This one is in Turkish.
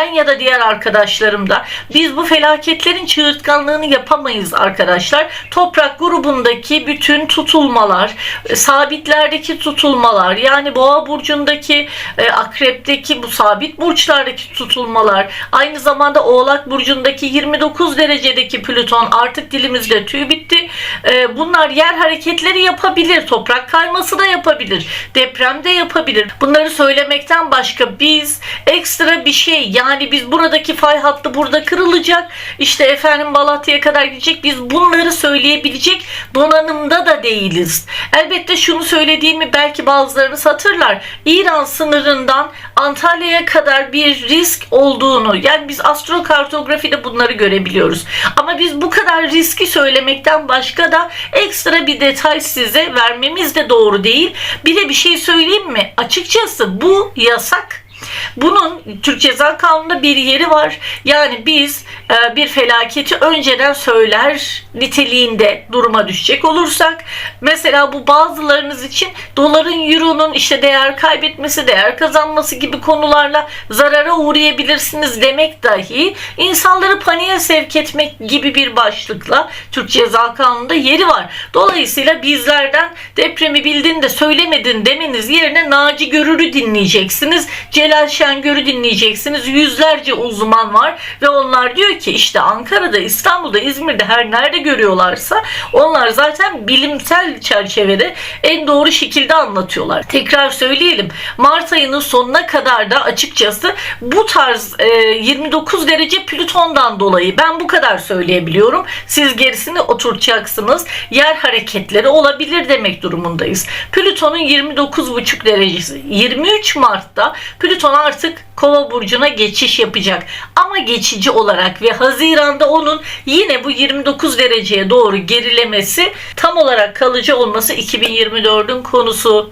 ben ya da diğer arkadaşlarım da biz bu felaketlerin çığırtkanlığını yapamayız arkadaşlar. Toprak grubundaki bütün tutulmalar, sabitlerdeki tutulmalar yani boğa burcundaki e, akrepteki bu sabit burçlardaki tutulmalar aynı zamanda oğlak burcundaki 29 derecedeki plüton artık dilimizde tüy bitti. E, bunlar yer hareketleri yapabilir. Toprak kayması da yapabilir. Deprem de yapabilir. Bunları söylemekten başka biz ekstra bir şey yani biz buradaki fay hattı burada kırılacak. İşte efendim Malatya'ya kadar gidecek. Biz bunları söyleyebilecek donanımda da değiliz. Elbette şunu söylediğimi belki bazılarınız hatırlar. İran sınırından Antalya'ya kadar bir risk olduğunu yani biz astrokartografide bunları görebiliyoruz. Ama biz bu kadar riski söylemekten başka da ekstra bir detay size vermemiz de doğru değil. Bir de bir şey söyleyeyim mi? Açıkçası bu yasak. Bunun Türk Ceza Kanunu'nda bir yeri var. Yani biz e, bir felaketi önceden söyler niteliğinde duruma düşecek olursak mesela bu bazılarınız için doların euronun işte değer kaybetmesi, değer kazanması gibi konularla zarara uğrayabilirsiniz demek dahi insanları paniğe sevk etmek gibi bir başlıkla Türk Ceza Kanunu'nda yeri var. Dolayısıyla bizlerden depremi bildin de söylemedin demeniz yerine Naci Görür'ü dinleyeceksiniz. Celal Şengör'ü dinleyeceksiniz. Yüzlerce uzman var ve onlar diyor ki işte Ankara'da, İstanbul'da, İzmir'de her nerede görüyorlarsa onlar zaten bilimsel çerçevede en doğru şekilde anlatıyorlar. Tekrar söyleyelim. Mart ayının sonuna kadar da açıkçası bu tarz e, 29 derece Plüton'dan dolayı ben bu kadar söyleyebiliyorum. Siz gerisini oturtacaksınız. Yer hareketleri olabilir demek durumundayız. Plüton'un 29,5 derecesi 23 Mart'ta Plüton artık Kova burcuna geçiş yapacak. Ama geçici olarak ve Haziran'da onun yine bu 29 dereceye doğru gerilemesi tam olarak kalıcı olması 2024'ün konusu.